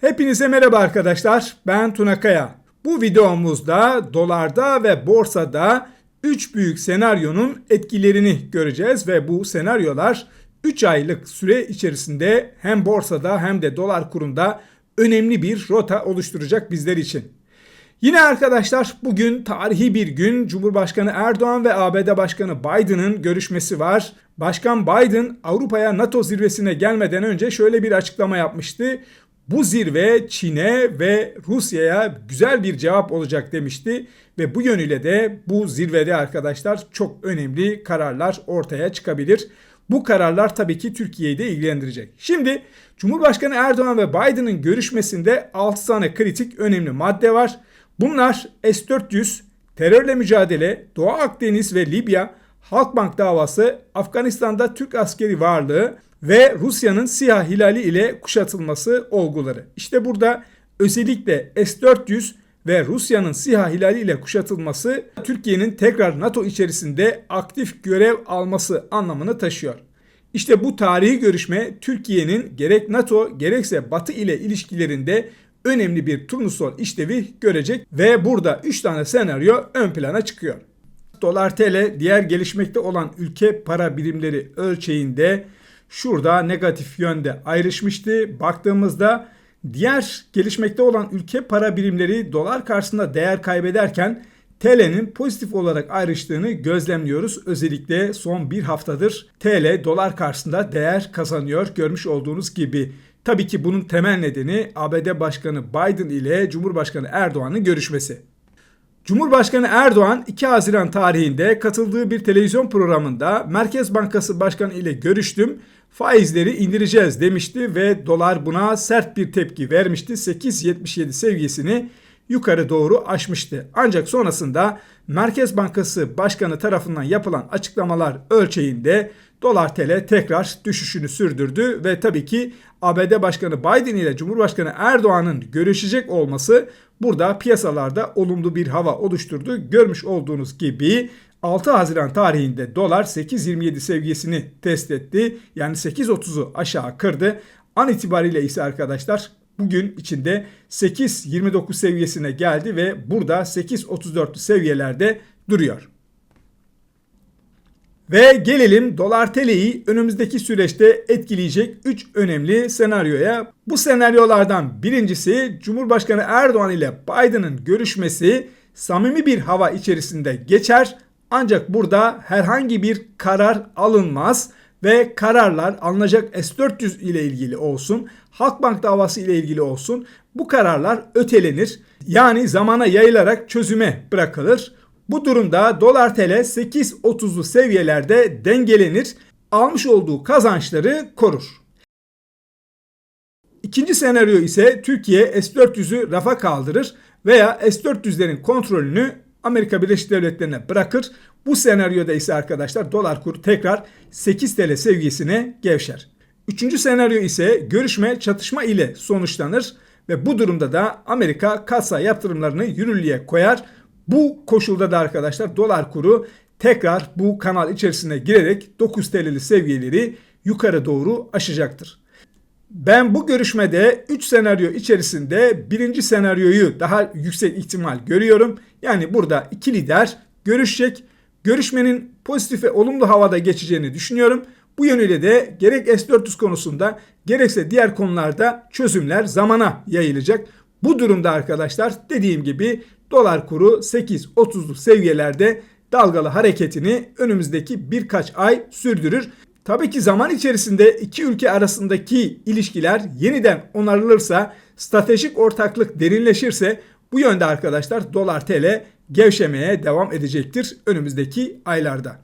Hepinize merhaba arkadaşlar. Ben Tuna Kaya. Bu videomuzda dolarda ve borsada 3 büyük senaryonun etkilerini göreceğiz ve bu senaryolar 3 aylık süre içerisinde hem borsada hem de dolar kurunda önemli bir rota oluşturacak bizler için. Yine arkadaşlar bugün tarihi bir gün Cumhurbaşkanı Erdoğan ve ABD Başkanı Biden'ın görüşmesi var. Başkan Biden Avrupa'ya NATO zirvesine gelmeden önce şöyle bir açıklama yapmıştı. Bu zirve Çin'e ve Rusya'ya güzel bir cevap olacak demişti ve bu yönüyle de bu zirvede arkadaşlar çok önemli kararlar ortaya çıkabilir. Bu kararlar tabii ki Türkiye'yi de ilgilendirecek. Şimdi Cumhurbaşkanı Erdoğan ve Biden'ın görüşmesinde 6 tane kritik önemli madde var. Bunlar S-400, terörle mücadele, Doğu Akdeniz ve Libya, Halkbank davası, Afganistan'da Türk askeri varlığı ve Rusya'nın siyah hilali ile kuşatılması olguları. İşte burada özellikle S-400 ve Rusya'nın siyah hilali ile kuşatılması Türkiye'nin tekrar NATO içerisinde aktif görev alması anlamını taşıyor. İşte bu tarihi görüşme Türkiye'nin gerek NATO gerekse Batı ile ilişkilerinde önemli bir turnusol işlevi görecek ve burada 3 tane senaryo ön plana çıkıyor. Dolar TL diğer gelişmekte olan ülke para birimleri ölçeğinde şurada negatif yönde ayrışmıştı. Baktığımızda diğer gelişmekte olan ülke para birimleri dolar karşısında değer kaybederken TL'nin pozitif olarak ayrıştığını gözlemliyoruz. Özellikle son bir haftadır TL dolar karşısında değer kazanıyor. Görmüş olduğunuz gibi Tabii ki bunun temel nedeni ABD Başkanı Biden ile Cumhurbaşkanı Erdoğan'ın görüşmesi. Cumhurbaşkanı Erdoğan 2 Haziran tarihinde katıldığı bir televizyon programında Merkez Bankası Başkanı ile görüştüm. Faizleri indireceğiz demişti ve dolar buna sert bir tepki vermişti. 8.77 seviyesini yukarı doğru aşmıştı. Ancak sonrasında Merkez Bankası Başkanı tarafından yapılan açıklamalar ölçeğinde dolar TL tekrar düşüşünü sürdürdü ve tabii ki ABD Başkanı Biden ile Cumhurbaşkanı Erdoğan'ın görüşecek olması burada piyasalarda olumlu bir hava oluşturdu. Görmüş olduğunuz gibi 6 Haziran tarihinde dolar 8.27 seviyesini test etti. Yani 8.30'u aşağı kırdı. An itibariyle ise arkadaşlar bugün içinde 8.29 seviyesine geldi ve burada 8.34 seviyelerde duruyor. Ve gelelim dolar TL'yi önümüzdeki süreçte etkileyecek 3 önemli senaryoya. Bu senaryolardan birincisi Cumhurbaşkanı Erdoğan ile Biden'ın görüşmesi samimi bir hava içerisinde geçer. Ancak burada herhangi bir karar alınmaz ve kararlar alınacak S-400 ile ilgili olsun, Halkbank davası ile ilgili olsun bu kararlar ötelenir. Yani zamana yayılarak çözüme bırakılır. Bu durumda dolar TL 8.30'lu seviyelerde dengelenir, almış olduğu kazançları korur. İkinci senaryo ise Türkiye S-400'ü rafa kaldırır veya S-400'lerin kontrolünü Amerika Birleşik Devletleri'ne bırakır. Bu senaryoda ise arkadaşlar dolar kuru tekrar 8 TL seviyesine gevşer. Üçüncü senaryo ise görüşme çatışma ile sonuçlanır ve bu durumda da Amerika kasa yaptırımlarını yürürlüğe koyar. Bu koşulda da arkadaşlar dolar kuru tekrar bu kanal içerisine girerek 9 TL'li seviyeleri yukarı doğru aşacaktır. Ben bu görüşmede 3 senaryo içerisinde birinci senaryoyu daha yüksek ihtimal görüyorum. Yani burada iki lider görüşecek. Görüşmenin pozitif ve olumlu havada geçeceğini düşünüyorum. Bu yönüyle de gerek S-400 konusunda gerekse diğer konularda çözümler zamana yayılacak. Bu durumda arkadaşlar dediğim gibi dolar kuru 8.30'lu seviyelerde dalgalı hareketini önümüzdeki birkaç ay sürdürür. Tabii ki zaman içerisinde iki ülke arasındaki ilişkiler yeniden onarılırsa, stratejik ortaklık derinleşirse bu yönde arkadaşlar dolar TL gevşemeye devam edecektir önümüzdeki aylarda.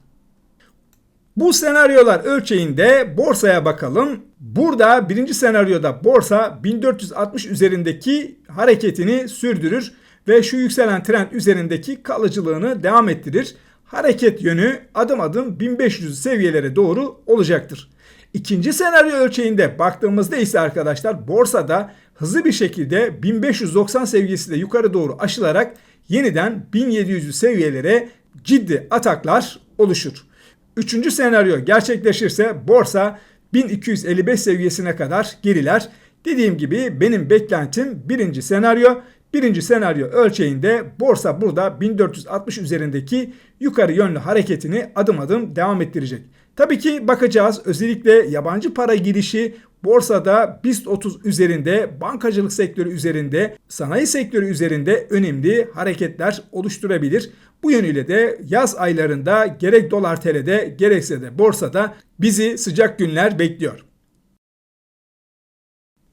Bu senaryolar ölçeğinde borsaya bakalım. Burada birinci senaryoda borsa 1460 üzerindeki hareketini sürdürür ve şu yükselen trend üzerindeki kalıcılığını devam ettirir. Hareket yönü adım adım 1500 seviyelere doğru olacaktır. İkinci senaryo ölçeğinde baktığımızda ise arkadaşlar borsada hızlı bir şekilde 1590 seviyesi de yukarı doğru aşılarak yeniden 1700 seviyelere ciddi ataklar oluşur. Üçüncü senaryo gerçekleşirse borsa 1255 seviyesine kadar geriler. Dediğim gibi benim beklentim birinci senaryo. Birinci senaryo ölçeğinde borsa burada 1460 üzerindeki yukarı yönlü hareketini adım adım devam ettirecek. Tabii ki bakacağız özellikle yabancı para girişi borsada BIST 30 üzerinde, bankacılık sektörü üzerinde, sanayi sektörü üzerinde önemli hareketler oluşturabilir. Bu yönüyle de yaz aylarında gerek dolar TL'de gerekse de borsada bizi sıcak günler bekliyor.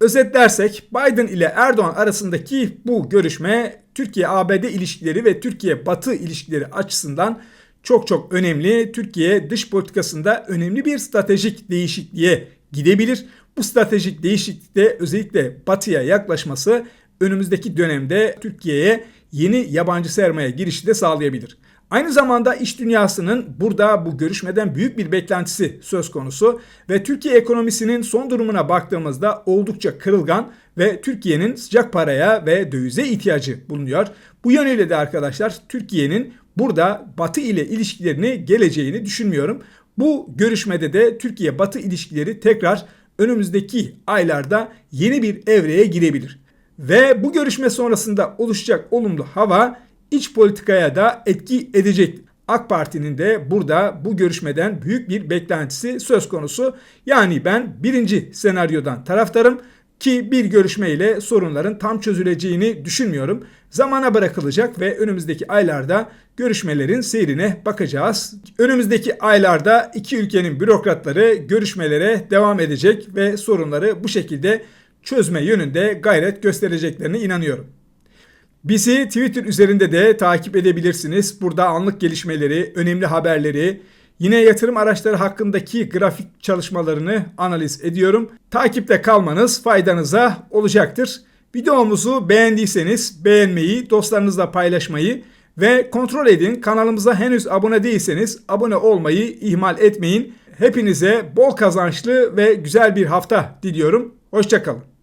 Özetlersek Biden ile Erdoğan arasındaki bu görüşme Türkiye-ABD ilişkileri ve Türkiye-Batı ilişkileri açısından çok çok önemli. Türkiye dış politikasında önemli bir stratejik değişikliğe gidebilir. Bu stratejik değişiklikte özellikle batıya yaklaşması önümüzdeki dönemde Türkiye'ye yeni yabancı sermaye girişi de sağlayabilir. Aynı zamanda iş dünyasının burada bu görüşmeden büyük bir beklentisi söz konusu ve Türkiye ekonomisinin son durumuna baktığımızda oldukça kırılgan ve Türkiye'nin sıcak paraya ve dövize ihtiyacı bulunuyor. Bu yönüyle de arkadaşlar Türkiye'nin burada Batı ile ilişkilerini geleceğini düşünmüyorum. Bu görüşmede de Türkiye-Batı ilişkileri tekrar önümüzdeki aylarda yeni bir evreye girebilir. Ve bu görüşme sonrasında oluşacak olumlu hava iç politikaya da etki edecek. AK Parti'nin de burada bu görüşmeden büyük bir beklentisi söz konusu. Yani ben birinci senaryodan taraftarım ki bir görüşmeyle sorunların tam çözüleceğini düşünmüyorum. Zamana bırakılacak ve önümüzdeki aylarda görüşmelerin seyrine bakacağız. Önümüzdeki aylarda iki ülkenin bürokratları görüşmelere devam edecek ve sorunları bu şekilde çözme yönünde gayret göstereceklerine inanıyorum. Bizi Twitter üzerinde de takip edebilirsiniz. Burada anlık gelişmeleri, önemli haberleri, yine yatırım araçları hakkındaki grafik çalışmalarını analiz ediyorum. Takipte kalmanız faydanıza olacaktır. Videomuzu beğendiyseniz beğenmeyi, dostlarınızla paylaşmayı ve kontrol edin. Kanalımıza henüz abone değilseniz abone olmayı ihmal etmeyin. Hepinize bol kazançlı ve güzel bir hafta diliyorum. Hoşçakalın.